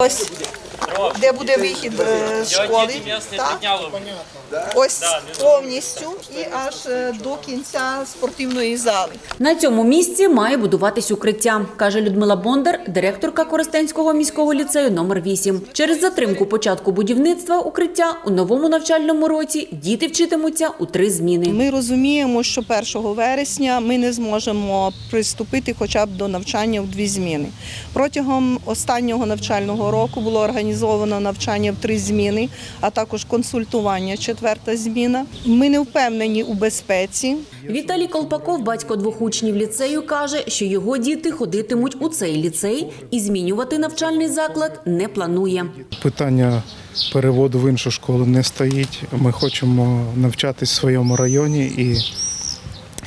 Ось де буде вихід е, з школи. Так? Ось повністю і аж е, до кінця спортивної зали. На цьому місці має будуватись укриття, каже Людмила Бондар, директорка Коростенського міського ліцею номер 8. Через затримку початку будівництва укриття у новому навчальному році діти вчитимуться у три зміни. Ми розуміємо, що 1 вересня ми не зможемо приступити хоча б до навчання в дві зміни. Протягом останнього навчального року було організовано навчання в три зміни, а також консультування четверта зміна. Ми не впевнені у безпеці. Віталій Колпаков, батько двох учнів ліцею, каже, що його діти ходитимуть у цей ліцей і змінювати навчальний заклад не планує. Питання переводу в іншу школу не стоїть. Ми хочемо навчатись в своєму районі, і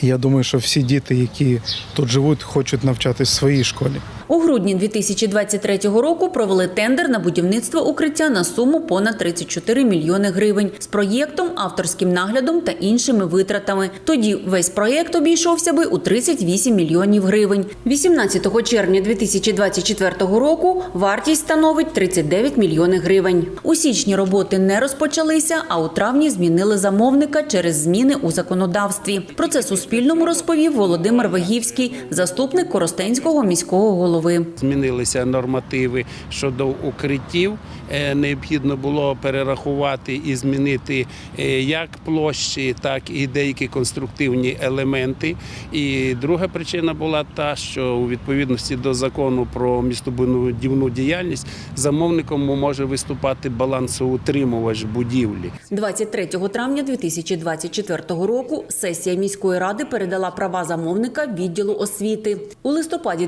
я думаю, що всі діти, які тут живуть, хочуть навчатись в своїй школі. У грудні 2023 року провели тендер на будівництво укриття на суму понад 34 мільйони гривень з проєктом, авторським наглядом та іншими витратами. Тоді весь проєкт обійшовся би у 38 мільйонів гривень. 18 червня 2024 року вартість становить 39 мільйонів гривень. У січні роботи не розпочалися, а у травні змінили замовника через зміни у законодавстві. Про це Суспільному розповів Володимир Вагівський, заступник Коростенського міського голови. Змінилися нормативи щодо укриттів. Е, Необхідно було перерахувати і змінити е, як площі, так і деякі конструктивні елементи. І друга причина була та, що у відповідності до закону про містобудівну діяльність замовником може виступати балансоутримувач будівлі. 23 травня 2024 року сесія міської ради передала права замовника відділу освіти. У листопаді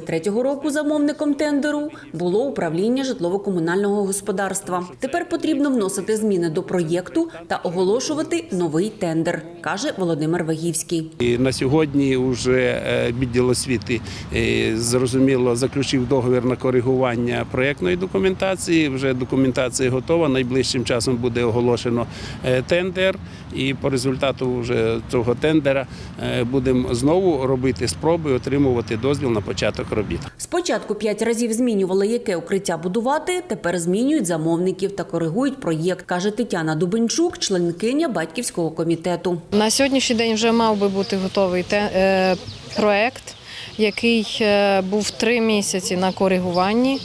2023 року замовником тендеру було управління житлово-комунального господарства. Тепер потрібно вносити зміни до проєкту та оголошувати новий тендер, каже Володимир Вагівський. І на сьогодні вже е, відділ освіти е, зрозуміло заключив договір на коригування проєктної документації. Вже документація готова. Найближчим часом буде оголошено е, тендер, і по результату вже цього тендера будемо знову робити спроби отримувати дозвіл на початок робіт. Спочатку п'ять разів змінювали, яке укриття будувати. Тепер змінюють замовників та коригують проєкт, каже Тетяна Дубенчук, членкиня батьківського комітету. На сьогоднішній день вже мав би бути готовий те, е, проект, який е, був три місяці на коригуванні,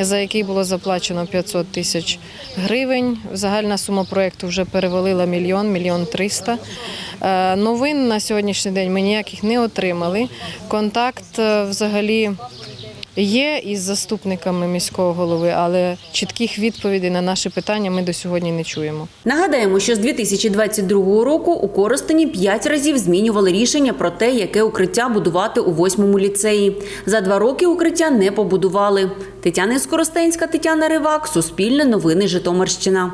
за який було заплачено 500 тисяч гривень. Загальна сума проекту вже перевалила мільйон, мільйон триста. Е, Новин на сьогоднішній день ми ніяких не отримали. Контакт е, взагалі. Є із заступниками міського голови, але чітких відповідей на наші питання ми до сьогодні не чуємо. Нагадаємо, що з 2022 року у Коростені п'ять разів змінювали рішення про те, яке укриття будувати у восьмому ліцеї. За два роки укриття не побудували. Тетяна Скоростенська, Тетяна Ривак, Суспільне новини Житомирщина.